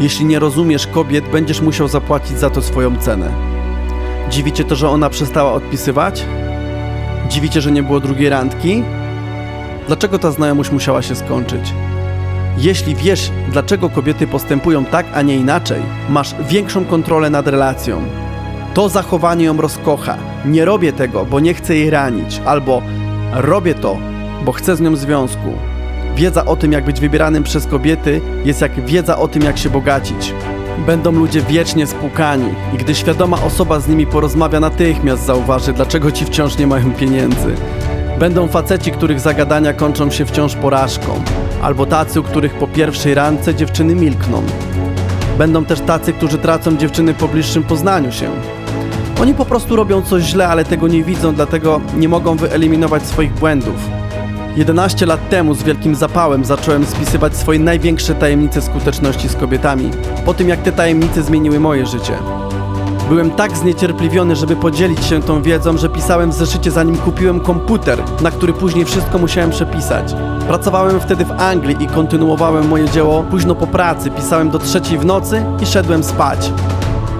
Jeśli nie rozumiesz kobiet, będziesz musiał zapłacić za to swoją cenę. Dziwicie to, że ona przestała odpisywać? Dziwicie, że nie było drugiej randki? Dlaczego ta znajomość musiała się skończyć? Jeśli wiesz, dlaczego kobiety postępują tak, a nie inaczej, masz większą kontrolę nad relacją. To zachowanie ją rozkocha. Nie robię tego, bo nie chcę jej ranić, albo robię to, bo chcę z nią związku. Wiedza o tym, jak być wybieranym przez kobiety, jest jak wiedza o tym, jak się bogacić. Będą ludzie wiecznie spłukani i gdy świadoma osoba z nimi porozmawia, natychmiast zauważy, dlaczego ci wciąż nie mają pieniędzy. Będą faceci, których zagadania kończą się wciąż porażką, albo tacy, u których po pierwszej randce dziewczyny milkną. Będą też tacy, którzy tracą dziewczyny po bliższym poznaniu się. Oni po prostu robią coś źle, ale tego nie widzą, dlatego nie mogą wyeliminować swoich błędów. 11 lat temu z wielkim zapałem zacząłem spisywać swoje największe tajemnice skuteczności z kobietami, po tym jak te tajemnice zmieniły moje życie. Byłem tak zniecierpliwiony, żeby podzielić się tą wiedzą, że pisałem w zeszycie zanim kupiłem komputer, na który później wszystko musiałem przepisać. Pracowałem wtedy w Anglii i kontynuowałem moje dzieło późno po pracy, pisałem do trzeciej w nocy i szedłem spać.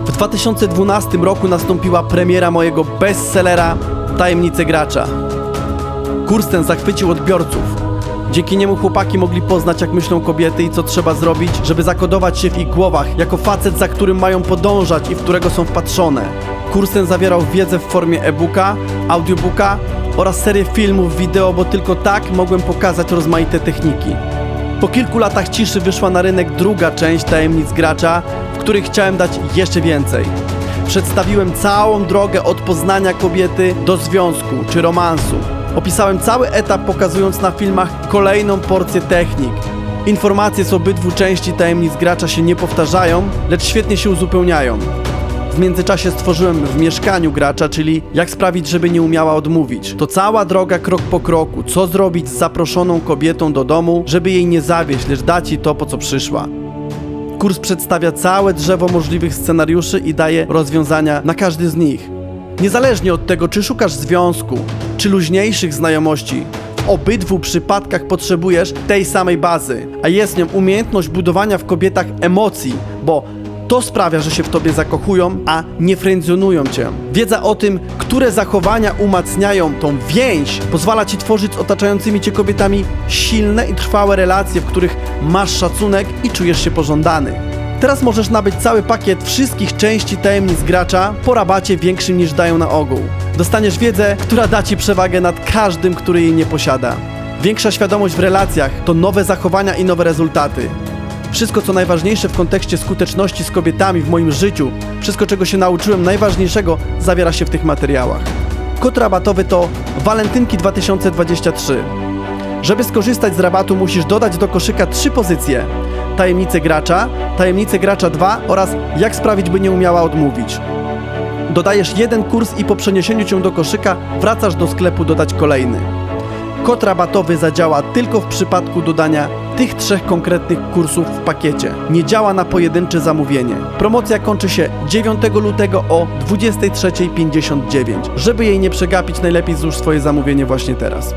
W 2012 roku nastąpiła premiera mojego bestsellera Tajemnice gracza. Kurs ten zachwycił odbiorców. Dzięki niemu chłopaki mogli poznać, jak myślą kobiety i co trzeba zrobić, żeby zakodować się w ich głowach jako facet, za którym mają podążać i w którego są wpatrzone. Kurs ten zawierał wiedzę w formie e-booka, audiobooka oraz serię filmów wideo, bo tylko tak mogłem pokazać rozmaite techniki. Po kilku latach ciszy wyszła na rynek druga część tajemnic gracza, w której chciałem dać jeszcze więcej. Przedstawiłem całą drogę od poznania kobiety do związku czy romansu. Opisałem cały etap, pokazując na filmach kolejną porcję technik. Informacje z obydwu części tajemnic gracza się nie powtarzają, lecz świetnie się uzupełniają. W międzyczasie stworzyłem w mieszkaniu gracza, czyli jak sprawić, żeby nie umiała odmówić. To cała droga krok po kroku, co zrobić z zaproszoną kobietą do domu, żeby jej nie zawieść, lecz dać jej to, po co przyszła. Kurs przedstawia całe drzewo możliwych scenariuszy i daje rozwiązania na każdy z nich. Niezależnie od tego, czy szukasz związku, czy luźniejszych znajomości, w obydwu przypadkach potrzebujesz tej samej bazy, a jest nią umiejętność budowania w kobietach emocji, bo to sprawia, że się w tobie zakochują, a nie frędzjonują cię. Wiedza o tym, które zachowania umacniają tą więź, pozwala ci tworzyć z otaczającymi cię kobietami silne i trwałe relacje, w których masz szacunek i czujesz się pożądany. Teraz możesz nabyć cały pakiet wszystkich części tajemnic gracza po rabacie większym niż dają na ogół. Dostaniesz wiedzę, która da ci przewagę nad każdym, który jej nie posiada. Większa świadomość w relacjach to nowe zachowania i nowe rezultaty. Wszystko, co najważniejsze w kontekście skuteczności z kobietami w moim życiu, wszystko, czego się nauczyłem najważniejszego, zawiera się w tych materiałach. Kod rabatowy to Walentynki 2023. Żeby skorzystać z rabatu, musisz dodać do koszyka trzy pozycje: tajemnicę gracza, tajemnicę gracza 2 oraz jak sprawić, by nie umiała odmówić. Dodajesz jeden kurs i po przeniesieniu cię do koszyka wracasz do sklepu dodać kolejny. Kod rabatowy zadziała tylko w przypadku dodania tych trzech konkretnych kursów w pakiecie. Nie działa na pojedyncze zamówienie. Promocja kończy się 9 lutego o 23.59. Żeby jej nie przegapić, najlepiej złóż swoje zamówienie właśnie teraz.